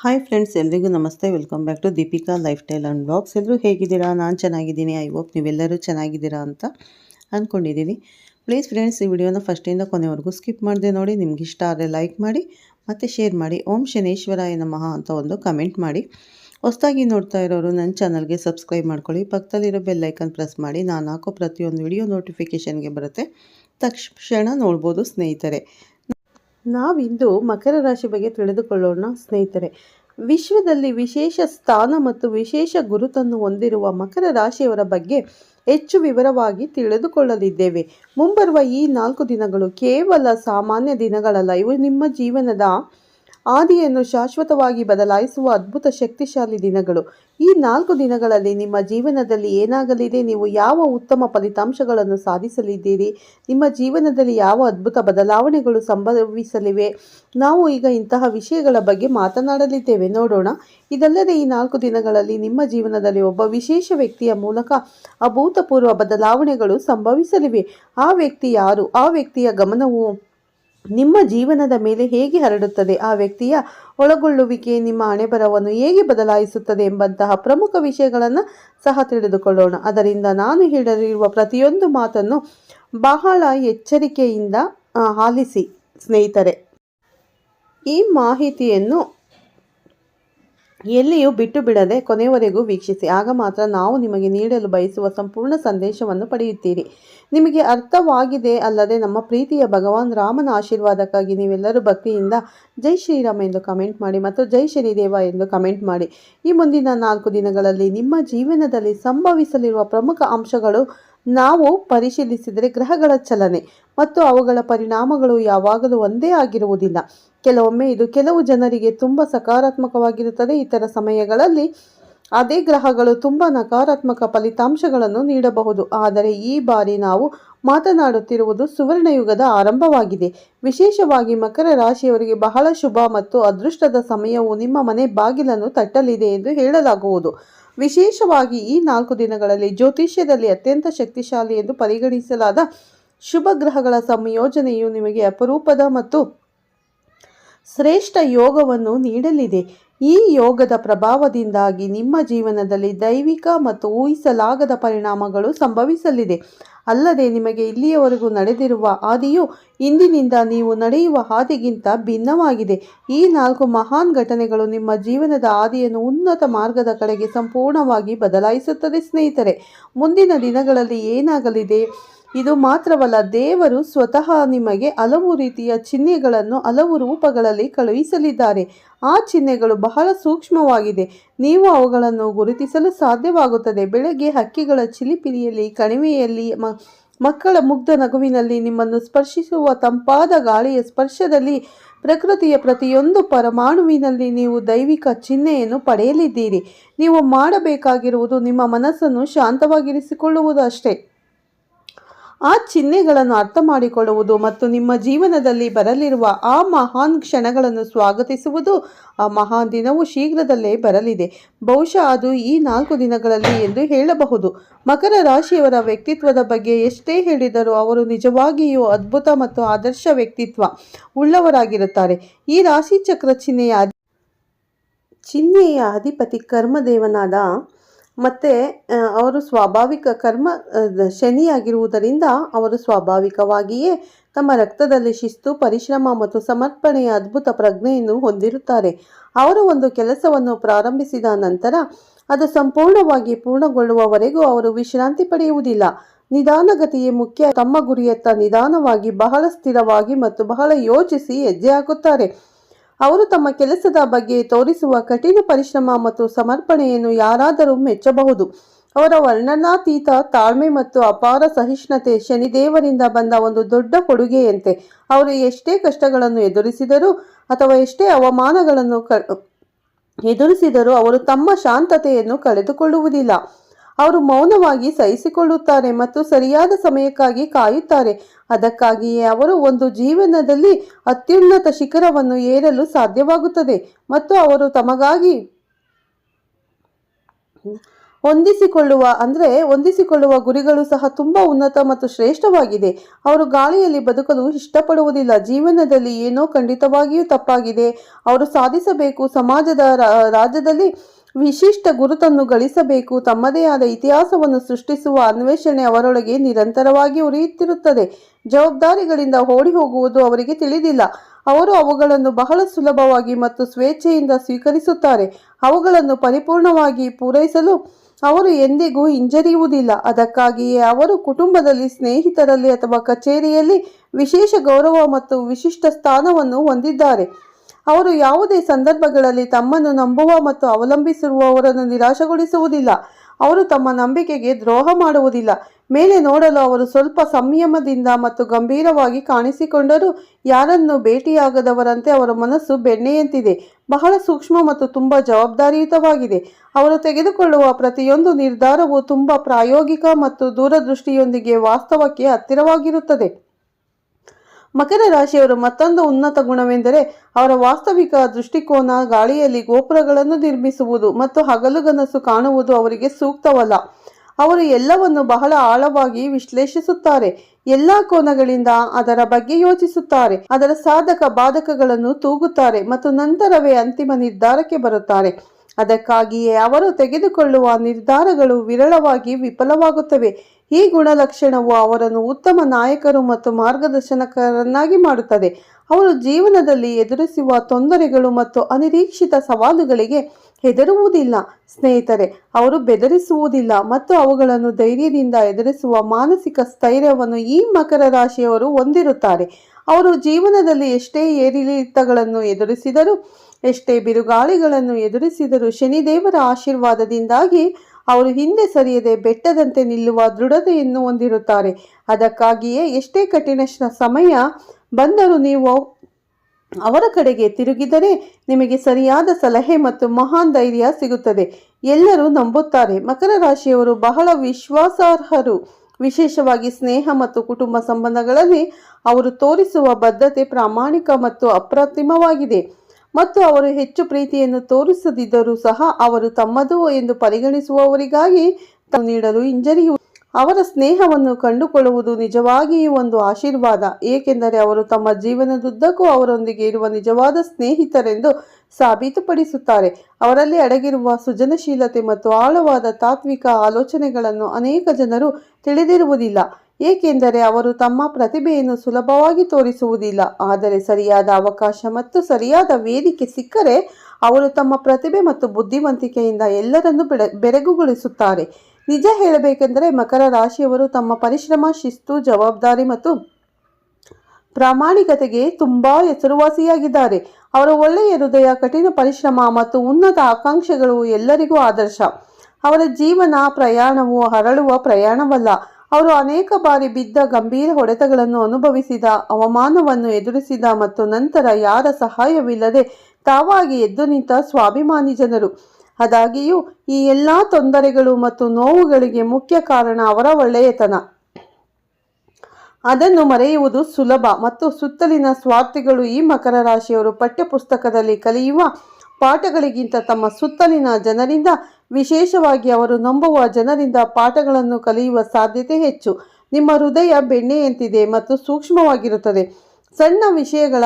Hi friends ಎಲ್ರಿಗೂ ನಮಸ್ತೆ. Welcome back to Deepika lifestyle and blogs ಎಲ್ಲರೂ ಹೇಗಿದ್ದೀರಾ? ನಾನು ಚೆನ್ನಾಗಿದ್ದೀನಿ. ಐ ಹೋಪ್ ನೀವೆಲ್ಲರೂ ಚೆನ್ನಾಗಿದ್ದೀರಾ ಅಂತ ಅಂದ್ಕೊಂಡಿದ್ದೀನಿ ಪ್ಲೀಸ್ ಫ್ರೆಂಡ್ಸ್ ಈ ವಿಡಿಯೋನ ಫಸ್ಟಿಂದ ಕೊನೆವರೆಗೂ ಸ್ಕಿಪ್ ಮಾಡಿದೆ ನೋಡಿ. ನಿಮ್ಗೆ ಇಷ್ಟ ಆದರೆ ಲೈಕ್ ಮಾಡಿ, ಮತ್ತು ಶೇರ್ ಮಾಡಿ. ಓಂ ಶನೇಶ್ವರಾಯ ನಮಃ ಅಂತ ಒಂದು ಕಮೆಂಟ್ ಮಾಡಿ. ಹೊಸದಾಗಿ ನೋಡ್ತಾ ಇರೋರು ನನ್ನ ಚಾನಲ್ಗೆ ಸಬ್ಸ್ಕ್ರೈಬ್ ಮಾಡ್ಕೊಳ್ಳಿ. ಪಕ್ಕದಲ್ಲಿರೋ ಬೆಲ್ ಐಕನ್ ಪ್ರೆಸ್ ಮಾಡಿ. ನಾನು ಹಾಕೋ ಪ್ರತಿಯೊಂದು ವಿಡಿಯೋ ನೋಟಿಫಿಕೇಷನ್ಗೆ ಬರುತ್ತೆ. ತಕ್ಷಣ ನೋಡ್ಬೋದು ಸ್ನೇಹಿತರೆ. ನಾವಿಂದು ಮಕರ ರಾಶಿ ಬಗ್ಗೆ ತಿಳಿದುಕೊಳ್ಳೋಣ, ಸ್ನೇಹಿತರೆ. ವಿಶ್ವದಲ್ಲಿ ವಿಶೇಷ ಸ್ಥಾನ ಮತ್ತು ವಿಶೇಷ ಗುರುತನ್ನು ಹೊಂದಿರುವ ಮಕರ ರಾಶಿಯವರ ಬಗ್ಗೆ ಹೆಚ್ಚು ವಿವರವಾಗಿ ತಿಳಿದುಕೊಳ್ಳಲಿದ್ದೇವೆ. ಮುಂಬರುವ ಈ ನಾಲ್ಕು ದಿನಗಳು ಕೇವಲ ಸಾಮಾನ್ಯ ದಿನಗಳಲ್ಲ, ಇವು ನಿಮ್ಮ ಜೀವನದ ಆದಿಯನ್ನು ಶಾಶ್ವತವಾಗಿ ಬದಲಾಯಿಸುವ ಅದ್ಭುತ ಶಕ್ತಿಶಾಲಿ ದಿನಗಳು. ಈ ನಾಲ್ಕು ದಿನಗಳಲ್ಲಿ ನಿಮ್ಮ ಜೀವನದಲ್ಲಿ ಏನಾಗಲಿದೆ? ನೀವು ಯಾವ ಉತ್ತಮ ಫಲಿತಾಂಶಗಳನ್ನು ಸಾಧಿಸಲಿದ್ದೀರಿ? ನಿಮ್ಮ ಜೀವನದಲ್ಲಿ ಯಾವ ಅದ್ಭುತ ಬದಲಾವಣೆಗಳು ಸಂಭವಿಸಲಿವೆ? ನಾವು ಈಗ ಇಂತಹ ವಿಷಯಗಳ ಬಗ್ಗೆ ಮಾತನಾಡಲಿದ್ದೇವೆ. ನೋಡೋಣ. ಇದಲ್ಲದೆ ಈ ನಾಲ್ಕು ದಿನಗಳಲ್ಲಿ ನಿಮ್ಮ ಜೀವನದಲ್ಲಿ ಒಬ್ಬ ವಿಶೇಷ ವ್ಯಕ್ತಿಯ ಮೂಲಕ ಅಭೂತಪೂರ್ವ ಬದಲಾವಣೆಗಳು ಸಂಭವಿಸಲಿವೆ. ಆ ವ್ಯಕ್ತಿ ಯಾರು? ಆ ವ್ಯಕ್ತಿಯ ಗಮನವು ನಿಮ್ಮ ಜೀವನದ ಮೇಲೆ ಹೇಗೆ ಹರಡುತ್ತದೆ? ಆ ವ್ಯಕ್ತಿಯ ಒಳಗೊಳ್ಳುವಿಕೆ, ನಿಮ್ಮ ಹಣೆಬರವನ್ನು ಹೇಗೆ ಬದಲಾಯಿಸುತ್ತದೆ ಎಂಬಂತಹ ಪ್ರಮುಖ ವಿಷಯಗಳನ್ನು ಸಹ ತಿಳಿದುಕೊಳ್ಳೋಣ. ಅದರಿಂದ ನಾನು ಹೇಳಲಿರುವ ಪ್ರತಿಯೊಂದು ಮಾತನ್ನು ಬಹಳ ಎಚ್ಚರಿಕೆಯಿಂದ ಆಲಿಸಿ, ಸ್ನೇಹಿತರೆ. ಈ ಮಾಹಿತಿಯನ್ನು ಎಲ್ಲಿಯೂ ಬಿಟ್ಟು ಬಿಡದೆ ಕೊನೆಯವರೆಗೂ ವೀಕ್ಷಿಸಿ. ಆಗ ಮಾತ್ರ ನಾವು ನಿಮಗೆ ನೀಡಲು ಬಯಸುವ ಸಂಪೂರ್ಣ ಸಂದೇಶವನ್ನು ಪಡೆಯುತ್ತೀರಿ. ನಿಮಗೆ ಅರ್ಥವಾಗಿದೆ ಅಲ್ಲದೆ ನಮ್ಮ ಪ್ರೀತಿಯ ಭಗವಾನ್ ರಾಮನ ಆಶೀರ್ವಾದಕ್ಕಾಗಿ ನೀವೆಲ್ಲರೂ ಭಕ್ತಿಯಿಂದ ಜೈ ಶ್ರೀರಾಮ ಎಂದು ಕಮೆಂಟ್ ಮಾಡಿ ಮತ್ತು ಜೈ ಶನಿದೇವ ಎಂದು ಕಮೆಂಟ್ ಮಾಡಿ. ಈ ಮುಂದಿನ ನಾಲ್ಕು ದಿನಗಳಲ್ಲಿ ನಿಮ್ಮ ಜೀವನದಲ್ಲಿ ಸಂಭವಿಸಲಿರುವ ಪ್ರಮುಖ ಅಂಶಗಳು ನಾವು ಪರಿಶೀಲಿಸಿದರೆ ಗ್ರಹಗಳ ಚಲನೆ ಮತ್ತು ಅವುಗಳ ಪರಿಣಾಮಗಳು ಯಾವಾಗಲೂ ಒಂದೇ ಆಗಿರುವುದಿಲ್ಲ. ಕೆಲವೊಮ್ಮೆ ಇದು ಕೆಲವು ಜನರಿಗೆ ತುಂಬ ಸಕಾರಾತ್ಮಕವಾಗಿರುತ್ತದೆ. ಇತರ ಸಮಯಗಳಲ್ಲಿ ಅದೇ ಗ್ರಹಗಳು ತುಂಬ ನಕಾರಾತ್ಮಕ ಫಲಿತಾಂಶಗಳನ್ನು ನೀಡಬಹುದು. ಆದರೆ ಈ ಬಾರಿ ನಾವು ಮಾತನಾಡುತ್ತಿರುವುದು ಸುವರ್ಣಯುಗದ ಆರಂಭವಾಗಿದೆ. ವಿಶೇಷವಾಗಿ ಮಕರ ರಾಶಿಯವರಿಗೆ ಬಹಳ ಶುಭ ಮತ್ತು ಅದೃಷ್ಟದ ಸಮಯವು ನಿಮ್ಮ ಮನೆ ಬಾಗಿಲನ್ನು ತಟ್ಟಲಿದೆ ಎಂದು ಹೇಳಲಾಗುವುದು. ವಿಶೇಷವಾಗಿ ಈ ನಾಲ್ಕು ದಿನಗಳಲ್ಲಿ ಜ್ಯೋತಿಷ್ಯದಲ್ಲಿ ಅತ್ಯಂತ ಶಕ್ತಿಶಾಲಿ ಎಂದು ಪರಿಗಣಿಸಲಾದ ಶುಭ ಗ್ರಹಗಳ ಸಂಯೋಜನೆಯು ನಿಮಗೆ ಅಪರೂಪದ ಮತ್ತು ಶ್ರೇಷ್ಠ ಯೋಗವನ್ನು ನೀಡಲಿದೆ. ಈ ಯೋಗದ ಪ್ರಭಾವದಿಂದಾಗಿ ನಿಮ್ಮ ಜೀವನದಲ್ಲಿ ದೈವಿಕ ಮತ್ತು ಊಹಿಸಲಾಗದ ಪರಿಣಾಮಗಳು ಸಂಭವಿಸಲಿದೆ. ಅಲ್ಲದೆ ನಿಮಗೆ ಇಲ್ಲಿಯವರೆಗೂ ನಡೆದಿರುವ ಹಾದಿಯು ಇಂದಿನಿಂದ ನೀವು ನಡೆಯುವ ಹಾದಿಗಿಂತ ಭಿನ್ನವಾಗಿದೆ. ಈ ನಾಲ್ಕು ಮಹಾನ್ ಘಟನೆಗಳು ನಿಮ್ಮ ಜೀವನದ ಹಾದಿಯನ್ನು ಉನ್ನತ ಮಾರ್ಗದ ಕಡೆಗೆ ಸಂಪೂರ್ಣವಾಗಿ ಬದಲಾಯಿಸುತ್ತದೆ ಸ್ನೇಹಿತರೆ. ಮುಂದಿನ ದಿನಗಳಲ್ಲಿ ಏನಾಗಲಿದೆ? ಇದು ಮಾತ್ರವಲ್ಲ, ದೇವರು ಸ್ವತಃ ನಿಮಗೆ ಹಲವು ರೀತಿಯ ಚಿಹ್ನೆಗಳನ್ನು ಹಲವು ರೂಪಗಳಲ್ಲಿ ಕಳುಹಿಸಲಿದ್ದಾರೆ. ಆ ಚಿಹ್ನೆಗಳು ಬಹಳ ಸೂಕ್ಷ್ಮವಾಗಿದೆ. ನೀವು ಅವುಗಳನ್ನು ಗುರುತಿಸಲು ಸಾಧ್ಯವಾಗುತ್ತದೆ. ಬೆಳಗ್ಗೆ ಹಕ್ಕಿಗಳ ಚಿಲಿಪಿಲಿಯಲ್ಲಿ, ಕಣಿವೆಯಲ್ಲಿ ಮಕ್ಕಳ ಮುಗ್ಧ ನಗುವಿನಲ್ಲಿ ನಿಮ್ಮನ್ನು ಸ್ಪರ್ಶಿಸುವ ತಂಪಾದ ಗಾಳಿಯ ಸ್ಪರ್ಶದಲ್ಲಿ ಪ್ರಕೃತಿಯ ಪ್ರತಿಯೊಂದು ಪರಮಾಣುವಿನಲ್ಲಿ ನೀವು ದೈವಿಕ ಚಿಹ್ನೆಯನ್ನು ಪಡೆಯಲಿದ್ದೀರಿ. ನೀವು ಮಾಡಬೇಕಾಗಿರುವುದು ನಿಮ್ಮ ಮನಸ್ಸನ್ನು ಶಾಂತವಾಗಿರಿಸಿಕೊಳ್ಳುವುದು ಅಷ್ಟೇ ಆ ಚಿಹ್ನೆಗಳನ್ನು ಅರ್ಥ ಮಾಡಿಕೊಳ್ಳುವುದು ಮತ್ತು ನಿಮ್ಮ ಜೀವನದಲ್ಲಿ ಬರಲಿರುವ ಆ ಮಹಾನ್ ಕ್ಷಣಗಳನ್ನು ಸ್ವಾಗತಿಸುವುದು ಆ ಮಹಾನ್ ದಿನವು ಶೀಘ್ರದಲ್ಲೇ ಬರಲಿದೆ. ಬಹುಶಃ ಅದು ಈ ನಾಲ್ಕು ದಿನಗಳಲ್ಲಿ ಎಂದು ಹೇಳಬಹುದು. ಮಕರ ರಾಶಿಯವರ ವ್ಯಕ್ತಿತ್ವದ ಬಗ್ಗೆ ಎಷ್ಟೇ ಹೇಳಿದರೂ ಅವರು ನಿಜವಾಗಿಯೂ ಅದ್ಭುತ ಮತ್ತು ಆದರ್ಶ ವ್ಯಕ್ತಿತ್ವ ಉಳ್ಳವರಾಗಿರುತ್ತಾರೆ. ಈ ರಾಶಿ ಚಕ್ರ ಚಿಹ್ನೆಯ ಚಿಹ್ನೆಯ ಅಧಿಪತಿ ಕರ್ಮದೇವನಾದ ಮತ್ತು ಅವರು ಸ್ವಾಭಾವಿಕ ಕರ್ಮ ಶನಿಯಾಗಿರುವುದರಿಂದ ಅವರು ಸ್ವಾಭಾವಿಕವಾಗಿಯೇ ತಮ್ಮ ರಕ್ತದಲ್ಲಿ ಶಿಸ್ತು, ಪರಿಶ್ರಮ ಮತ್ತು ಸಮರ್ಪಣೆಯ ಅದ್ಭುತ ಪ್ರಜ್ಞೆಯನ್ನು ಹೊಂದಿರುತ್ತಾರೆ. ಅವರು ಒಂದು ಕೆಲಸವನ್ನು ಪ್ರಾರಂಭಿಸಿದ ನಂತರ ಅದು ಸಂಪೂರ್ಣವಾಗಿ ಪೂರ್ಣಗೊಳ್ಳುವವರೆಗೂ ಅವರು ವಿಶ್ರಾಂತಿ ಪಡೆಯುವುದಿಲ್ಲ. ನಿಧಾನಗತಿಯೇ ಮುಖ್ಯ. ತಮ್ಮ ಗುರಿಯತ್ತ ನಿಧಾನವಾಗಿ, ಬಹಳ ಸ್ಥಿರವಾಗಿ ಮತ್ತು ಬಹಳ ಯೋಚಿಸಿ ಹೆಜ್ಜೆ ಹಾಕುತ್ತಾರೆ. ಅವರು ತಮ್ಮ ಕೆಲಸದ ಬಗ್ಗೆ ತೋರಿಸುವ ಕಠಿಣ ಪರಿಶ್ರಮ ಮತ್ತು ಸಮರ್ಪಣೆಯನ್ನು ಯಾರಾದರೂ ಮೆಚ್ಚಬಹುದು. ಅವರ ವರ್ಣನಾತೀತ ತಾಳ್ಮೆ ಮತ್ತು ಅಪಾರ ಸಹಿಷ್ಣುತೆ ಶನಿದೇವರಿಂದ ಬಂದ ಒಂದು ದೊಡ್ಡ ಕೊಡುಗೆಯಂತೆ. ಅವರು ಎಷ್ಟೇ ಕಷ್ಟಗಳನ್ನು ಎದುರಿಸಿದರೂ ಅಥವಾ ಎಷ್ಟೇ ಅವಮಾನಗಳನ್ನು ಎದುರಿಸಿದರೂ ಅವರು ತಮ್ಮ ಶಾಂತತೆಯನ್ನು ಕಳೆದುಕೊಳ್ಳುವುದಿಲ್ಲ. ಅವರು ಮೌನವಾಗಿ ಸಹಿಸಿಕೊಳ್ಳುತ್ತಾರೆ ಮತ್ತು ಸರಿಯಾದ ಸಮಯಕ್ಕಾಗಿ ಕಾಯುತ್ತಾರೆ. ಅದಕ್ಕಾಗಿಯೇ ಅವರು ಒಂದು ಜೀವನದಲ್ಲಿ ಅತ್ಯುನ್ನತ ಶಿಖರವನ್ನು ಏರಲು ಸಾಧ್ಯವಾಗುತ್ತದೆ ಮತ್ತು ಅವರು ತಮಗಾಗಿ ಹೊಂದಿಸಿಕೊಳ್ಳುವ, ಅಂದರೆ ಹೊಂದಿಸಿಕೊಳ್ಳುವ ಗುರಿಗಳು ಸಹ ತುಂಬ ಉನ್ನತ ಮತ್ತು ಶ್ರೇಷ್ಠವಾಗಿದೆ. ಅವರು ಗಾಳಿಯಲ್ಲಿ ಬದುಕಲು ಇಷ್ಟಪಡುವುದಿಲ್ಲ. ಜೀವನದಲ್ಲಿ ಏನೋ ಖಂಡಿತವಾಗಿಯೂ ತಪ್ಪಾಗಿದೆ. ಅವರು ಸಾಧಿಸಬೇಕು. ಸಮಾಜದ ರಾಜ್ಯದಲ್ಲಿ ವಿಶಿಷ್ಟ ಗುರುತನ್ನು ಗಳಿಸಬೇಕು. ತಮ್ಮದೇ ಆದ ಇತಿಹಾಸವನ್ನು ಸೃಷ್ಟಿಸುವ ಅನ್ವೇಷಣೆ ಅವರೊಳಗೆ ನಿರಂತರವಾಗಿ ಉರಿಯುತ್ತಿರುತ್ತದೆ. ಜವಾಬ್ದಾರಿಗಳಿಂದ ಓಡಿ ಹೋಗುವುದು ಅವರಿಗೆ ತಿಳಿದಿಲ್ಲ. ಅವರು ಅವುಗಳನ್ನು ಬಹಳ ಸುಲಭವಾಗಿ ಮತ್ತು ಸ್ವೇಚ್ಛೆಯಿಂದ ಸ್ವೀಕರಿಸುತ್ತಾರೆ. ಅವುಗಳನ್ನು ಪರಿಪೂರ್ಣವಾಗಿ ಪೂರೈಸಲು ಅವರು ಎಂದಿಗೂ ಹಿಂಜರಿಯುವುದಿಲ್ಲ. ಅದಕ್ಕಾಗಿಯೇ ಅವರು ಕುಟುಂಬದಲ್ಲಿ ಸ್ನೇಹಿತರಲ್ಲಿ ಅಥವಾ ಕಚೇರಿಯಲ್ಲಿ ವಿಶೇಷ ಗೌರವ ಮತ್ತು ವಿಶಿಷ್ಟ ಸ್ಥಾನವನ್ನು ಹೊಂದಿದ್ದಾರೆ. ಅವರು ಯಾವುದೇ ಸಂದರ್ಭಗಳಲ್ಲಿ ತಮ್ಮನ್ನು ನಂಬುವ ಮತ್ತು ಅವಲಂಬಿಸಿರುವವರನ್ನು ನಿರಾಶೆಗೊಳಿಸುವುದಿಲ್ಲ. ಅವರು ತಮ್ಮ ನಂಬಿಕೆಗೆ ದ್ರೋಹ ಮಾಡುವುದಿಲ್ಲ. ಮೇಲೆ ನೋಡಲು ಅವರು ಸ್ವಲ್ಪ ಸಂಯಮದಿಂದ ಮತ್ತು ಗಂಭೀರವಾಗಿ ಕಾಣಿಸಿಕೊಂಡರೂ ಯಾರನ್ನು ಭೇಟಿಯಾಗದವರಂತೆ ಅವರ ಮನಸ್ಸು ಬೆಣ್ಣೆಯಂತಿದೆ. ಬಹಳ ಸೂಕ್ಷ್ಮ ಮತ್ತು ತುಂಬ ಜವಾಬ್ದಾರಿಯುತವಾಗಿದೆ. ಅವರು ತೆಗೆದುಕೊಳ್ಳುವ ಪ್ರತಿಯೊಂದು ನಿರ್ಧಾರವು ತುಂಬ ಪ್ರಾಯೋಗಿಕ ಮತ್ತು ದೂರದೃಷ್ಟಿಯೊಂದಿಗೆ ವಾಸ್ತವಕ್ಕೆ ಹತ್ತಿರವಾಗಿರುತ್ತದೆ. ಮಕರ ರಾಶಿಯವರ ಮತ್ತೊಂದು ಉನ್ನತ ಗುಣವೆಂದರೆ ಅವರ ವಾಸ್ತವಿಕ ದೃಷ್ಟಿಕೋನ, ಗಾಳಿಯಲ್ಲಿ ಗೋಪುರಗಳನ್ನು ನಿರ್ಮಿಸುವುದು ಮತ್ತು ಹಗಲುಗನಸು ಕಾಣುವುದು ಅವರಿಗೆ ಸೂಕ್ತವಲ್ಲ. ಅವರು ಎಲ್ಲವನ್ನು ಬಹಳ ಆಳವಾಗಿ ವಿಶ್ಲೇಷಿಸುತ್ತಾರೆ. ಎಲ್ಲ ಕೋನಗಳಿಂದ ಅದರ ಬಗ್ಗೆ ಯೋಚಿಸುತ್ತಾರೆ. ಅದರ ಸಾಧಕ ಬಾಧಕಗಳನ್ನು ತೂಗುತ್ತಾರೆ ಮತ್ತು ನಂತರವೇ ಅಂತಿಮ ನಿರ್ಧಾರಕ್ಕೆ ಬರುತ್ತಾರೆ. ಅದಕ್ಕಾಗಿಯೇ ಅವರು ತೆಗೆದುಕೊಳ್ಳುವ ನಿರ್ಧಾರಗಳು ವಿರಳವಾಗಿ ವಿಫಲವಾಗುತ್ತವೆ. ಈ ಗುಣಲಕ್ಷಣವು ಅವರನ್ನು ಉತ್ತಮ ನಾಯಕರು ಮತ್ತು ಮಾರ್ಗದರ್ಶನಕರನ್ನಾಗಿ ಮಾಡುತ್ತದೆ. ಅವರು ಜೀವನದಲ್ಲಿ ಎದುರಿಸುವ ತೊಂದರೆಗಳು ಮತ್ತು ಅನಿರೀಕ್ಷಿತ ಸವಾಲುಗಳಿಗೆ ಹೆದರುವುದಿಲ್ಲ. ಸ್ನೇಹಿತರೆ, ಅವರು ಬೆದರಿಸುವುದಿಲ್ಲ ಮತ್ತು ಅವುಗಳನ್ನು ಧೈರ್ಯದಿಂದ ಎದುರಿಸುವ ಮಾನಸಿಕ ಸ್ಥೈರ್ಯವನ್ನು ಈ ಮಕರ ರಾಶಿಯವರು ಹೊಂದಿರುತ್ತಾರೆ. ಅವರು ಜೀವನದಲ್ಲಿ ಎಷ್ಟೇ ಏರಿಳಿತಗಳನ್ನು ಎದುರಿಸಿದರು, ಎಷ್ಟೇ ಬಿರುಗಾಳಿಗಳನ್ನು ಎದುರಿಸಿದರೂ ಶನಿದೇವರ ಆಶೀರ್ವಾದದಿಂದಾಗಿ ಅವರು ಹಿಂದೆ ಸರಿಯದೆ ಬೆಟ್ಟದಂತೆ ನಿಲ್ಲುವ ದೃಢತೆಯನ್ನು ಹೊಂದಿರುತ್ತಾರೆ. ಅದಕ್ಕಾಗಿಯೇ ಎಷ್ಟೇ ಕಠಿಣ ಸಮಯ ಬಂದರೂ ನೀವು ಅವರ ಕಡೆಗೆ ತಿರುಗಿದರೆ ನಿಮಗೆ ಸರಿಯಾದ ಸಲಹೆ ಮತ್ತು ಮಹಾನ್ ಧೈರ್ಯ ಸಿಗುತ್ತದೆ. ಎಲ್ಲರೂ ನಂಬುತ್ತಾರೆ. ಮಕರ ರಾಶಿಯವರು ಬಹಳ ವಿಶ್ವಾಸಾರ್ಹರು. ವಿಶೇಷವಾಗಿ ಸ್ನೇಹ ಮತ್ತು ಕುಟುಂಬ ಸಂಬಂಧಗಳಲ್ಲಿ ಅವರು ತೋರಿಸುವ ಬದ್ಧತೆ ಪ್ರಾಮಾಣಿಕ ಮತ್ತು ಅಪ್ರತಿಮವಾಗಿದೆ. ಮತ್ತು ಅವರು ಹೆಚ್ಚು ಪ್ರೀತಿಯನ್ನು ತೋರಿಸದಿದ್ದರೂ ಸಹ ಅವರು ತಮ್ಮದು ಎಂದು ಪರಿಗಣಿಸುವವರಿಗಾಗಿ ನೀಡಲು ಹಿಂಜರಿಯು ಅವರ ಸ್ನೇಹವನ್ನು ಕಂಡುಕೊಳ್ಳುವುದು ನಿಜವಾಗಿಯೂ ಒಂದು ಆಶೀರ್ವಾದ. ಏಕೆಂದರೆ ಅವರು ತಮ್ಮ ಜೀವನದುದ್ದಕ್ಕೂ ಅವರೊಂದಿಗೆ ಇರುವ ನಿಜವಾದ ಸ್ನೇಹಿತರೆಂದು ಸಾಬೀತುಪಡಿಸುತ್ತಾರೆ. ಅವರಲ್ಲಿ ಅಡಗಿರುವ ಸೃಜನಶೀಲತೆ ಮತ್ತು ಆಳವಾದ ತಾತ್ವಿಕ ಆಲೋಚನೆಗಳನ್ನು ಅನೇಕ ಜನರು ತಿಳಿದಿರುವುದಿಲ್ಲ. ಏಕೆಂದರೆ ಅವರು ತಮ್ಮ ಪ್ರತಿಭೆಯನ್ನು ಸುಲಭವಾಗಿ ತೋರಿಸುವುದಿಲ್ಲ. ಆದರೆ ಸರಿಯಾದ ಅವಕಾಶ ಮತ್ತು ಸರಿಯಾದ ವೇದಿಕೆ ಸಿಕ್ಕರೆ ಅವರು ತಮ್ಮ ಪ್ರತಿಭೆ ಮತ್ತು ಬುದ್ಧಿವಂತಿಕೆಯಿಂದ ಎಲ್ಲರನ್ನೂ ಬೆಳೆ ಬೆರಗುಗೊಳಿಸುತ್ತಾರೆ. ನಿಜ ಹೇಳಬೇಕೆಂದರೆ ಮಕರ ರಾಶಿಯವರು ತಮ್ಮ ಪರಿಶ್ರಮ, ಶಿಸ್ತು, ಜವಾಬ್ದಾರಿ ಮತ್ತು ಪ್ರಾಮಾಣಿಕತೆಗೆ ತುಂಬ ಹೆಸರುವಾಸಿಯಾಗಿದ್ದಾರೆ. ಅವರ ಒಳ್ಳೆಯ ಹೃದಯ, ಕಠಿಣ ಪರಿಶ್ರಮ ಮತ್ತು ಉನ್ನತ ಆಕಾಂಕ್ಷೆಗಳು ಎಲ್ಲರಿಗೂ ಆದರ್ಶ. ಅವರ ಜೀವನ ಪ್ರಯಾಣವು ಹರಳುವ ಪ್ರಯಾಣವಲ್ಲ. ಅವರು ಅನೇಕ ಬಾರಿ ಬಿದ್ದ ಗಂಭೀರ ಹೊಡೆತಗಳನ್ನು ಅನುಭವಿಸಿದ, ಅವಮಾನವನ್ನು ಎದುರಿಸಿದ ಮತ್ತು ನಂತರ ಯಾರ ಸಹಾಯವಿಲ್ಲದೆ ತಾವಾಗಿ ಎದ್ದು ನಿಂತ ಸ್ವಾಭಿಮಾನಿ ಜನರು. ಅದಾಗಿಯೂ ಈ ಎಲ್ಲ ತೊಂದರೆಗಳು ಮತ್ತು ನೋವುಗಳಿಗೆ ಮುಖ್ಯ ಕಾರಣ ಅವರ ಒಳ್ಳೆಯತನ. ಅದನ್ನು ಮರೆಯುವುದು ಸುಲಭ ಮತ್ತು ಸುತ್ತಲಿನ ಸ್ವಾರ್ಥಿಗಳು ಈ ಮಕರ ರಾಶಿಯವರು ಪಠ್ಯಪುಸ್ತಕದಲ್ಲಿ ಕಲಿಯುವ ಪಾಠಗಳಿಗಿಂತ ತಮ್ಮ ಸುತ್ತಲಿನ ಜನರಿಂದ ವಿಶೇಷವಾಗಿ ಅವರು ನಂಬುವ ಜನರಿಂದ ಪಾಠಗಳನ್ನು ಕಲಿಯುವ ಸಾಧ್ಯತೆ ಹೆಚ್ಚು. ನಿಮ್ಮ ಹೃದಯ ಬೆಣ್ಣೆಯಂತಿದೆ ಮತ್ತು ಸೂಕ್ಷ್ಮವಾಗಿರುತ್ತದೆ. ಸಣ್ಣ ವಿಷಯಗಳ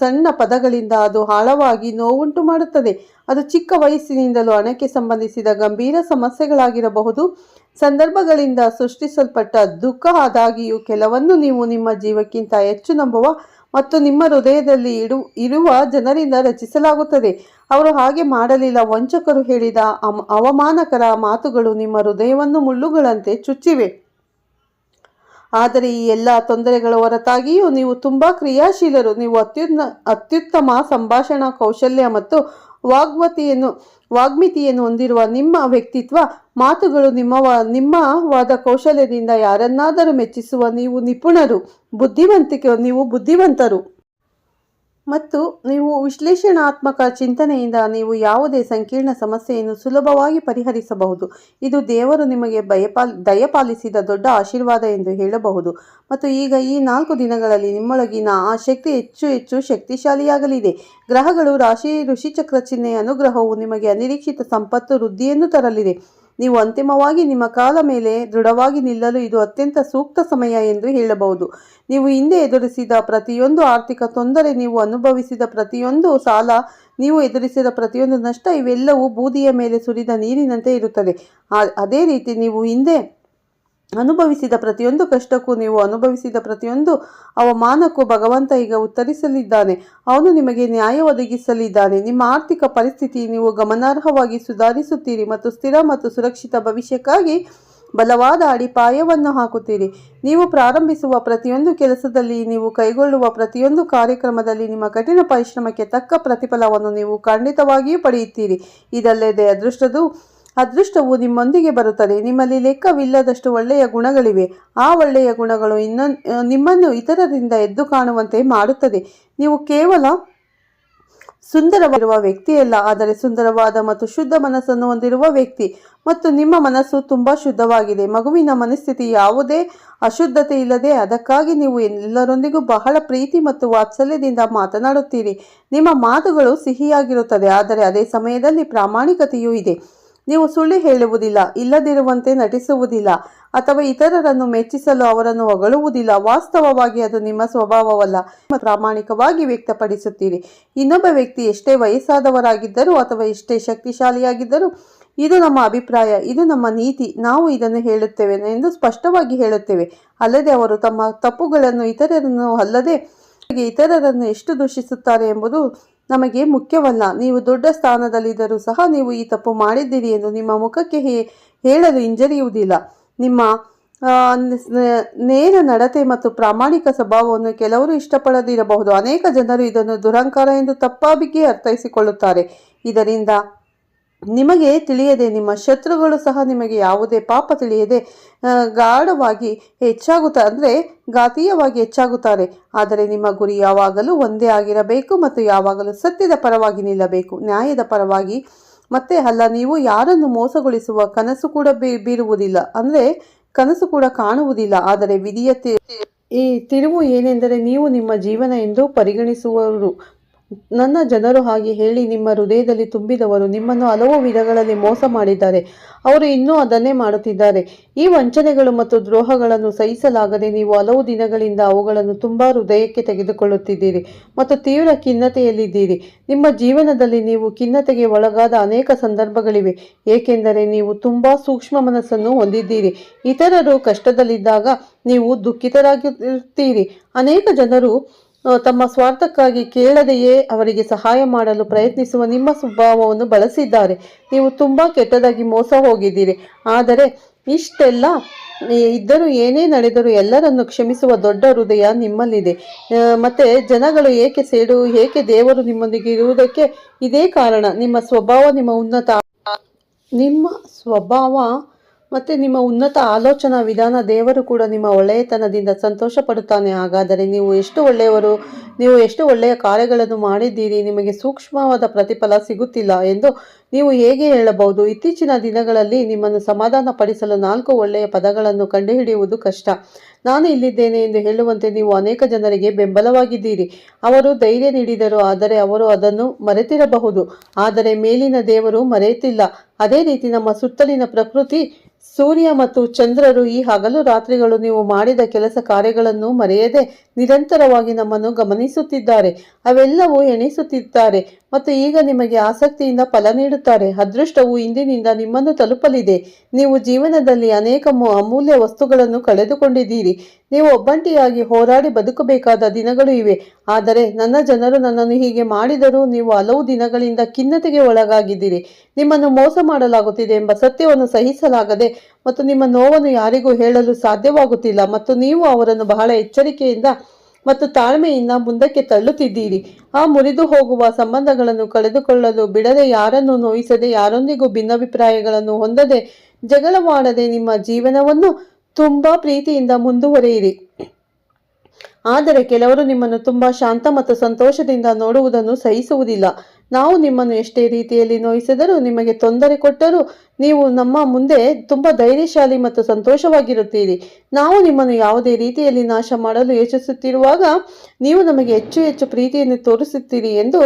ಸಣ್ಣ ಪದಗಳಿಂದ ಅದು ಆಳವಾಗಿ ನೋವುಂಟು ಮಾಡುತ್ತದೆ. ಅದು ಚಿಕ್ಕ ವಯಸ್ಸಿನಿಂದಲೂ ಹಣಕ್ಕೆ ಸಂಬಂಧಿಸಿದ ಗಂಭೀರ ಸಮಸ್ಯೆಗಳಾಗಿರಬಹುದು. ಸಂದರ್ಭಗಳಿಂದ ಸೃಷ್ಟಿಸಲ್ಪಟ್ಟ ದುಃಖ ಆದಾಗಿಯೂ ಕೆಲವನ್ನು ನೀವು ನಿಮ್ಮ ಜೀವಕ್ಕಿಂತ ಹೆಚ್ಚು ನಂಬುವ ಮತ್ತು ನಿಮ್ಮ ಹೃದಯದಲ್ಲಿ ಇಡು, ಇರುವ ಜನರಿಂದ ರಚಿಸಲಾಗುತ್ತದೆ. ಅವರು ಹಾಗೆ ಮಾಡಲಿಲ್ಲ. ವಂಚಕರು ಹೇಳಿದ ಅವಮಾನಕರ ಮಾತುಗಳು ನಿಮ್ಮ ಹೃದಯವನ್ನು ಮುಳ್ಳುಗಳಂತೆ ಚುಚ್ಚಿವೆ. ಆದರೆ ಈ ಎಲ್ಲ ತೊಂದರೆಗಳ ಹೊರತಾಗಿಯೂ ನೀವು ತುಂಬ ಕ್ರಿಯಾಶೀಲರು. ನೀವು ಅತ್ಯುನ್ನ, ಅತ್ಯುತ್ತಮ ಸಂಭಾಷಣಾ ಕೌಶಲ್ಯ ಮತ್ತು ವಾಗ್ವತಿಯನ್ನು ವಾಗ್ಮಿತಿಯನ್ನು ಹೊಂದಿರುವ ನಿಮ್ಮ ವ್ಯಕ್ತಿತ್ವ, ಮಾತುಗಳು ನಿಮ್ಮ ನಿಮ್ಮ ವಾದ ಕೌಶಲ್ಯದಿಂದ ಯಾರನ್ನಾದರೂ ಮೆಚ್ಚಿಸುವ ನೀವು ನಿಪುಣರು, ಬುದ್ಧಿವಂತಿಕೆ, ನೀವು ಬುದ್ಧಿವಂತರು. ಮತ್ತು ನೀವು ವಿಶ್ಲೇಷಣಾತ್ಮಕ ಚಿಂತನೆಯಿಂದ ನೀವು ಯಾವುದೇ ಸಂಕೀರ್ಣ ಸಮಸ್ಯೆಯನ್ನು ಸುಲಭವಾಗಿ ಪರಿಹರಿಸಬಹುದು. ಇದು ದೇವರು ನಿಮಗೆ ಭಯಪಾಲ್ ದಯಪಾಲಿಸಿದ ದೊಡ್ಡ ಆಶೀರ್ವಾದ ಎಂದು ಹೇಳಬಹುದು. ಮತ್ತು ಈಗ ಈ ನಾಲ್ಕು ದಿನಗಳಲ್ಲಿ ನಿಮ್ಮೊಳಗಿನ ಆ ಶಕ್ತಿ ಹೆಚ್ಚು ಹೆಚ್ಚು ಶಕ್ತಿಶಾಲಿಯಾಗಲಿದೆ. ಗ್ರಹಗಳು ರಾಶಿ, ಋಷಿಚಕ್ರ ಚಿಹ್ನೆಯ ಅನುಗ್ರಹವು ನಿಮಗೆ ಅನಿರೀಕ್ಷಿತ ಸಂಪತ್ತು, ವೃದ್ಧಿಯನ್ನು ತರಲಿದೆ. ನೀವು ಅಂತಿಮವಾಗಿ ನಿಮ್ಮ ಕಾಲ ಮೇಲೆ ದೃಢವಾಗಿ ನಿಲ್ಲಲು ಇದು ಅತ್ಯಂತ ಸೂಕ್ತ ಸಮಯ ಎಂದು ಹೇಳಬಹುದು. ನೀವು ಹಿಂದೆ ಎದುರಿಸಿದ ಪ್ರತಿಯೊಂದು ಆರ್ಥಿಕ ತೊಂದರೆ, ನೀವು ಅನುಭವಿಸಿದ ಪ್ರತಿಯೊಂದು ಸಾಲ, ನೀವು ಎದುರಿಸಿದ ಪ್ರತಿಯೊಂದು ನಷ್ಟ ಇವೆಲ್ಲವೂ ಬೂದಿಯ ಮೇಲೆ ಸುರಿದ ನೀರಿನಂತೆ ಇರುತ್ತದೆ. ಅದೇ ರೀತಿ ನೀವು ಹಿಂದೆ ಅನುಭವಿಸಿದ ಪ್ರತಿಯೊಂದು ಕಷ್ಟಕ್ಕೂ ನೀವು ಅನುಭವಿಸಿದ ಪ್ರತಿಯೊಂದು ಅವಮಾನಕ್ಕೂ ಭಗವಂತ ಈಗ ಉತ್ತರಿಸಲಿದ್ದಾನೆ. ಅವನು ನಿಮಗೆ ನ್ಯಾಯ ಒದಗಿಸಲಿದ್ದಾನೆ. ನಿಮ್ಮ ಆರ್ಥಿಕ ಪರಿಸ್ಥಿತಿ ನೀವು ಗಮನಾರ್ಹವಾಗಿ ಸುಧಾರಿಸುತ್ತೀರಿ ಮತ್ತು ಸ್ಥಿರ ಮತ್ತು ಸುರಕ್ಷಿತ ಭವಿಷ್ಯಕ್ಕಾಗಿ ಬಲವಾದ ಅಡಿಪಾಯವನ್ನು ಹಾಕುತ್ತೀರಿ. ನೀವು ಪ್ರಾರಂಭಿಸುವ ಪ್ರತಿಯೊಂದು ಕೆಲಸದಲ್ಲಿ ನೀವು ಕೈಗೊಳ್ಳುವ ಪ್ರತಿಯೊಂದು ಕಾರ್ಯಕ್ರಮದಲ್ಲಿ ನಿಮ್ಮ ಕಠಿಣ ಪರಿಶ್ರಮಕ್ಕೆ ತಕ್ಕ ಪ್ರತಿಫಲವನ್ನು ನೀವು ಖಂಡಿತವಾಗಿಯೂ ಪಡೆಯುತ್ತೀರಿ. ಇದಲ್ಲದೆ ಅದೃಷ್ಟದು ಅದೃಷ್ಟವು ನಿಮ್ಮೊಂದಿಗೆ ಬರುತ್ತದೆ. ನಿಮ್ಮಲ್ಲಿ ಲೆಕ್ಕವಿಲ್ಲದಷ್ಟು ಒಳ್ಳೆಯ ಗುಣಗಳಿವೆ. ಆ ಒಳ್ಳೆಯ ಗುಣಗಳು ಇನ್ನೊಂದು ನಿಮ್ಮನ್ನು ಇತರರಿಂದ ಎದ್ದು ಕಾಣುವಂತೆ ಮಾಡುತ್ತದೆ. ನೀವು ಕೇವಲ ಸುಂದರವಾಗಿರುವ ವ್ಯಕ್ತಿಯಲ್ಲ ಆದರೆ ಸುಂದರವಾದ ಮತ್ತು ಶುದ್ಧ ಮನಸ್ಸನ್ನು ಹೊಂದಿರುವ ವ್ಯಕ್ತಿ. ಮತ್ತು ನಿಮ್ಮ ಮನಸ್ಸು ತುಂಬಾ ಶುದ್ಧವಾಗಿದೆ. ಮಗುವಿನ ಮನಸ್ಥಿತಿ ಯಾವುದೇ ಅಶುದ್ಧತೆ ಇಲ್ಲದೆ ಅದಕ್ಕಾಗಿ ನೀವು ಎಲ್ಲರೊಂದಿಗೂ ಬಹಳ ಪ್ರೀತಿ ಮತ್ತು ವಾತ್ಸಲ್ಯದಿಂದ ಮಾತನಾಡುತ್ತೀರಿ. ನಿಮ್ಮ ಮಾತುಗಳು ಸಿಹಿಯಾಗಿರುತ್ತದೆ ಆದರೆ ಅದೇ ಸಮಯದಲ್ಲಿ ಪ್ರಾಮಾಣಿಕತೆಯೂ ಇದೆ. ನೀವು ಸುಳ್ಳು ಹೇಳುವುದಿಲ್ಲ, ಇಲ್ಲದಿರುವಂತೆ ನಟಿಸುವುದಿಲ್ಲ ಅಥವಾ ಇತರರನ್ನು ಮೆಚ್ಚಿಸಲು ಅವರನ್ನು ಹೊಗಳುವುದಿಲ್ಲ. ವಾಸ್ತವವಾಗಿ ಅದು ನಿಮ್ಮ ಸ್ವಭಾವವಲ್ಲ. ಪ್ರಾಮಾಣಿಕವಾಗಿ ವ್ಯಕ್ತಪಡಿಸುತ್ತೀರಿ. ಇನ್ನೊಬ್ಬ ವ್ಯಕ್ತಿ ಎಷ್ಟೇ ವಯಸ್ಸಾದವರಾಗಿದ್ದರೂ ಅಥವಾ ಎಷ್ಟೇ ಶಕ್ತಿಶಾಲಿಯಾಗಿದ್ದರೂ, ಇದು ನಮ್ಮ ಅಭಿಪ್ರಾಯ, ಇದು ನಮ್ಮ ನೀತಿ. ನಾವು ಇದನ್ನು ಹೇಳುತ್ತೇವೆ ಎಂದು ಸ್ಪಷ್ಟವಾಗಿ ಹೇಳುತ್ತೇವೆ. ಅಲ್ಲದೆ ಅವರು ತಮ್ಮ ತಪ್ಪುಗಳನ್ನು ಇತರರನ್ನು ಅಲ್ಲದೆ ಇತರರನ್ನು ಎಷ್ಟು ದೂಷಿಸುತ್ತಾರೆ ಎಂಬುದು ನಮಗೆ ಮುಖ್ಯವಲ್ಲ. ನೀವು ದೊಡ್ಡ ಸ್ಥಾನದಲ್ಲಿದ್ದರೂ ಸಹ ನೀವು ಈ ತಪ್ಪು ಮಾಡಿದ್ದೀರಿ ಎಂದು ನಿಮ್ಮ ಮುಖಕ್ಕೆ ಹೇಳಲು ಹಿಂಜರಿಯುವುದಿಲ್ಲ. ನಿಮ್ಮ ನೇರ ನಡತೆ ಮತ್ತು ಪ್ರಾಮಾಣಿಕ ಸ್ವಭಾವವನ್ನು ಕೆಲವರು ಇಷ್ಟಪಡದಿರಬಹುದು. ಅನೇಕ ಜನರು ಇದನ್ನು ದುರಹಂಕಾರ ಎಂದು ತಪ್ಪಾಗಿ ಅರ್ಥೈಸಿಕೊಳ್ಳುತ್ತಾರೆ. ಇದರಿಂದ ನಿಮಗೆ ತಿಳಿಯದೆ, ನಿಮ್ಮ ಶತ್ರುಗಳು ಸಹ ನಿಮಗೆ ಯಾವುದೇ ಪಾಪ ತಿಳಿಯದೆ ಗಾಢವಾಗಿ ಹೆಚ್ಚಾಗುತ್ತಾ, ಅಂದರೆ ಘಾತೀಯವಾಗಿ ಹೆಚ್ಚಾಗುತ್ತಾರೆ. ಆದರೆ ನಿಮ್ಮ ಗುರಿ ಯಾವಾಗಲೂ ಒಂದೇ ಆಗಿರಬೇಕು ಮತ್ತು ಯಾವಾಗಲೂ ಸತ್ಯದ ಪರವಾಗಿ ನಿಲ್ಲಬೇಕು. ನ್ಯಾಯದ ಪರವಾಗಿ ಮತ್ತೆ ಅಲ್ಲ, ನೀವು ಯಾರನ್ನು ಮೋಸಗೊಳಿಸುವ ಕನಸು ಕೂಡ ಬೀರುವುದಿಲ್ಲ. ಅಂದರೆ ಕನಸು ಕೂಡ ಕಾಣುವುದಿಲ್ಲ. ಆದರೆ ವಿಧಿಯ ಈ ತಿರುವು ಏನೆಂದರೆ, ನೀವು ನಿಮ್ಮ ಜೀವನ ಎಂದು ಪರಿಗಣಿಸುವವರು ನನ್ನ ಜನರು ಹಾಗೆ ಹೇಳಿ ನಿಮ್ಮ ಹೃದಯದಲ್ಲಿ ತುಂಬಿದವರು ನಿಮ್ಮನ್ನು ಹಲವು ವಿಧಗಳಲ್ಲಿ ಮೋಸ ಮಾಡಿದ್ದಾರೆ. ಅವರು ಇನ್ನೂ ಅದನ್ನೇ ಮಾಡುತ್ತಿದ್ದಾರೆ. ಈ ವಂಚನೆಗಳು ಮತ್ತು ದ್ರೋಹಗಳನ್ನು ಸಹಿಸಲಾಗದೆ ನೀವು ಹಲವು ದಿನಗಳಿಂದ ಅವುಗಳನ್ನು ತುಂಬಾ ಹೃದಯಕ್ಕೆ ತೆಗೆದುಕೊಳ್ಳುತ್ತಿದ್ದೀರಿ ಮತ್ತು ತೀವ್ರ ಖಿನ್ನತೆಯಲ್ಲಿದ್ದೀರಿ. ನಿಮ್ಮ ಜೀವನದಲ್ಲಿ ನೀವು ಖಿನ್ನತೆಗೆ ಒಳಗಾದ ಅನೇಕ ಸಂದರ್ಭಗಳಿವೆ, ಏಕೆಂದರೆ ನೀವು ತುಂಬಾ ಸೂಕ್ಷ್ಮ ಮನಸ್ಸನ್ನು ಹೊಂದಿದ್ದೀರಿ. ಇತರರು ಕಷ್ಟದಲ್ಲಿದ್ದಾಗ ನೀವು ದುಃಖಿತರಾಗಿರುತ್ತೀರಿ. ಅನೇಕ ಜನರು ತಮ್ಮ ಸ್ವಾರ್ಥಕ್ಕಾಗಿ ಕೇಳದೆಯೇ ಅವರಿಗೆ ಸಹಾಯ ಮಾಡಲು ಪ್ರಯತ್ನಿಸುವ ನಿಮ್ಮ ಸ್ವಭಾವವನ್ನು ಬಳಸಿದ್ದಾರೆ. ನೀವು ತುಂಬ ಕೆಟ್ಟದಾಗಿ ಮೋಸ ಹೋಗಿದ್ದೀರಿ. ಆದರೆ ಇಷ್ಟೆಲ್ಲ ಇದ್ದರೂ ಏನೇ ನಡೆದರೂ ಎಲ್ಲರನ್ನು ಕ್ಷಮಿಸುವ ದೊಡ್ಡ ಹೃದಯ ನಿಮ್ಮಲ್ಲಿದೆ. ಮತ್ತು ಜನಗಳು ಏಕೆ ಸೇಡು, ಏಕೆ ದೇವರು ನಿಮ್ಮೊಂದಿಗೆ ಇರುವುದಕ್ಕೆ ಇದೇ ಕಾರಣ. ನಿಮ್ಮ ಸ್ವಭಾವ ನಿಮ್ಮ ಉನ್ನತ ನಿಮ್ಮ ಸ್ವಭಾವ ಮತ್ತು ನಿಮ್ಮ ಉನ್ನತ ಆಲೋಚನಾ ವಿಧಾನ ದೇವರು ಕೂಡ ನಿಮ್ಮ ಒಳ್ಳೆಯತನದಿಂದ ಸಂತೋಷ ಪಡುತ್ತಾನೆ ಹಾಗಾದರೆ ನೀವು ಎಷ್ಟು ಒಳ್ಳೆಯವರು, ನೀವು ಎಷ್ಟು ಒಳ್ಳೆಯ ಕಾರ್ಯಗಳನ್ನು ಮಾಡಿದ್ದೀರಿ, ನಿಮಗೆ ಸೂಕ್ಷ್ಮವಾದ ಪ್ರತಿಫಲ ಸಿಗುತ್ತಿಲ್ಲ ಎಂದು ನೀವು ಹೇಗೆ ಹೇಳಬಹುದು? ಇತ್ತೀಚಿನ ದಿನಗಳಲ್ಲಿ ನಿಮ್ಮನ್ನು ಸಮಾಧಾನ ಪಡಿಸಲು ನಾಲ್ಕು ಒಳ್ಳೆಯ ಪದಗಳನ್ನು ಕಂಡುಹಿಡಿಯುವುದು ಕಷ್ಟ. ನಾನು ಇಲ್ಲಿದ್ದೇನೆ ಎಂದು ಹೇಳುವಂತೆ ನೀವು ಅನೇಕ ಜನರಿಗೆ ಬೆಂಬಲವಾಗಿದ್ದೀರಿ. ಅವರು ಧೈರ್ಯ ನೀಡಿದರು, ಆದರೆ ಅವರು ಅದನ್ನು ಮರೆತಿರಬಹುದು. ಆದರೆ ಮೇಲಿನ ದೇವರು ಮರೆಯುತ್ತಿಲ್ಲ. ಅದೇ ರೀತಿ ನಮ್ಮ ಸುತ್ತಲಿನ ಪ್ರಕೃತಿ, ಸೂರ್ಯ ಮತ್ತು ಚಂದ್ರರು ಈ ಹಗಲು ರಾತ್ರಿಗಳು ನೀವು ಮಾಡಿದ ಕೆಲಸ ಕಾರ್ಯಗಳನ್ನು ಮರೆಯದೆ ನಿರಂತರವಾಗಿ ನಮ್ಮನ್ನು ಗಮನಿಸುತ್ತಿದ್ದಾರೆ. ಅವೆಲ್ಲವೂ ಎಣಿಸುತ್ತಿದ್ದಾರೆ. ಮತ್ತು ಈಗ ನಿಮಗೆ ಆಸಕ್ತಿಯಿಂದ ಫಲ ನೀಡುತ್ತಾರೆ ಅದೃಷ್ಟವು ಇಂದಿನಿಂದ ನಿಮ್ಮನ್ನು ತಲುಪಲಿದೆ. ನೀವು ಜೀವನದಲ್ಲಿ ಅನೇಕ ಅಮೂಲ್ಯ ವಸ್ತುಗಳನ್ನು ಕಳೆದುಕೊಂಡಿದ್ದೀರಿ. ನೀವು ಒಬ್ಬಂಟಿಯಾಗಿ ಹೋರಾಡಿ ಬದುಕಬೇಕಾದ ದಿನಗಳು ಇವೆ. ಆದರೆ ನನ್ನ ಜನರು ನನ್ನನ್ನು ಹೀಗೆ ಮಾಡಿದರೂ ನೀವು ಹಲವು ದಿನಗಳಿಂದ ಖಿನ್ನತೆಗೆ ಒಳಗಾಗಿದ್ದೀರಿ. ನಿಮ್ಮನ್ನು ಮೋಸ ಮಾಡಲಾಗುತ್ತಿದೆ ಎಂಬ ಸತ್ಯವನ್ನು ಸಹಿಸಲಾಗದೆ ಮತ್ತು ನಿಮ್ಮ ನೋವನ್ನು ಯಾರಿಗೂ ಹೇಳಲು ಸಾಧ್ಯವಾಗುತ್ತಿಲ್ಲ. ಮತ್ತು ನೀವು ಅವರನ್ನು ಬಹಳ ಎಚ್ಚರಿಕೆಯಿಂದ ಮತ್ತು ತಾಳ್ಮೆಯಿಂದ ಮುಂದಕ್ಕೆ ತಳ್ಳುತ್ತಿದ್ದೀರಿ. ಆ ಮುರಿದು ಹೋಗುವ ಸಂಬಂಧಗಳನ್ನು ಕಳೆದುಕೊಳ್ಳಲು ಬಿಡದೆ ಯಾರನ್ನು ನೋಯಿಸದೆ ಯಾರೊಂದಿಗೂ ಭಿನ್ನಾಭಿಪ್ರಾಯಗಳನ್ನು ಹೊಂದದೆ ಜಗಳವಾಡದೆ ನಿಮ್ಮ ಜೀವನವನ್ನು ತುಂಬಾ ಪ್ರೀತಿಯಿಂದ ಮುಂದುವರೆಯಿರಿ. ಆದರೆ ಕೆಲವರು ನಿಮ್ಮನ್ನು ತುಂಬಾ ಶಾಂತ ಮತ್ತು ಸಂತೋಷದಿಂದ ನೋಡುವುದನ್ನು ಸಹಿಸುವುದಿಲ್ಲ. ನಾವು ನಿಮ್ಮನ್ನು ಎಷ್ಟೇ ರೀತಿಯಲ್ಲಿ ನೋಯಿಸಿದರೂ ನಿಮಗೆ ತೊಂದರೆ ಕೊಟ್ಟರೂ ನೀವು ನಮ್ಮ ಮುಂದೆ ತುಂಬ ಧೈರ್ಯಶಾಲಿ ಮತ್ತು ಸಂತೋಷವಾಗಿರುತ್ತೀರಿ. ನಾವು ನಿಮ್ಮನ್ನು ಯಾವುದೇ ರೀತಿಯಲ್ಲಿ ನಾಶ ಮಾಡಲು ಯೋಚಿಸುತ್ತಿರುವಾಗ ನೀವು ನಮಗೆ ಹೆಚ್ಚು ಹೆಚ್ಚು ಪ್ರೀತಿಯನ್ನು ತೋರಿಸುತ್ತೀರಿ ಎಂದು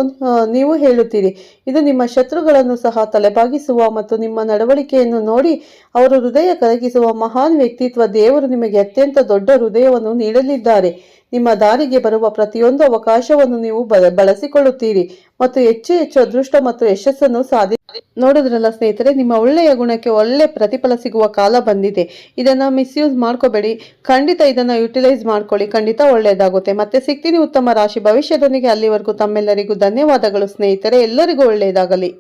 ನೀವು ಹೇಳುತ್ತೀರಿ. ಇದು ನಿಮ್ಮ ಶತ್ರುಗಳನ್ನು ಸಹ ತಲೆಬಾಗಿಸುವ ಮತ್ತು ನಿಮ್ಮ ನಡವಳಿಕೆಯನ್ನು ನೋಡಿ ಅವರ ಹೃದಯ ಕರಗಿಸುವ ಮಹಾನ್ ವ್ಯಕ್ತಿತ್ವ ದೇವರು ನಿಮಗೆ ಅತ್ಯಂತ ದೊಡ್ಡ ಹೃದಯವನ್ನು ನೀಡಲಿದ್ದಾರೆ. ನಿಮ್ಮ ದಾರಿಗೆ ಬರುವ ಪ್ರತಿಯೊಂದು ಅವಕಾಶವನ್ನು ನೀವು ಬಳಸಿಕೊಳ್ಳುತ್ತೀರಿ ಮತ್ತು ಹೆಚ್ಚು ಹೆಚ್ಚು ಅದೃಷ್ಟ ಮತ್ತು ಯಶಸ್ಸನ್ನು ಸಾಧಿ, ನೋಡಿದ್ರಲ್ಲ ಸ್ನೇಹಿತರೆ, ನಿಮ್ಮ ಒಳ್ಳೆಯ ಗುಣಕ್ಕೆ ಒಳ್ಳೆ ಪ್ರತಿಫಲ ಸಿಗುವ ಕಾಲ ಬಂದಿದೆ. ಇದನ್ನ ಮಿಸ್ಯೂಸ್ ಮಾಡ್ಕೋಬೇಡಿ. ಖಂಡಿತ ಇದನ್ನ ಯುಟಿಲೈಸ್ ಮಾಡ್ಕೊಳ್ಳಿ. ಖಂಡಿತ ಒಳ್ಳೆಯದಾಗುತ್ತೆ. ಮತ್ತೆ ಸಿಗ್ತೀನಿ ಉತ್ತಮ ರಾಶಿ ಭವಿಷ್ಯದೊಂದಿಗೆ. ಅಲ್ಲಿವರೆಗೂ ತಮ್ಮೆಲ್ಲರಿಗೂ ಧನ್ಯವಾದಗಳು ಸ್ನೇಹಿತರೆ. ಎಲ್ಲರಿಗೂ ಒಳ್ಳೆಯದಾಗಲಿ.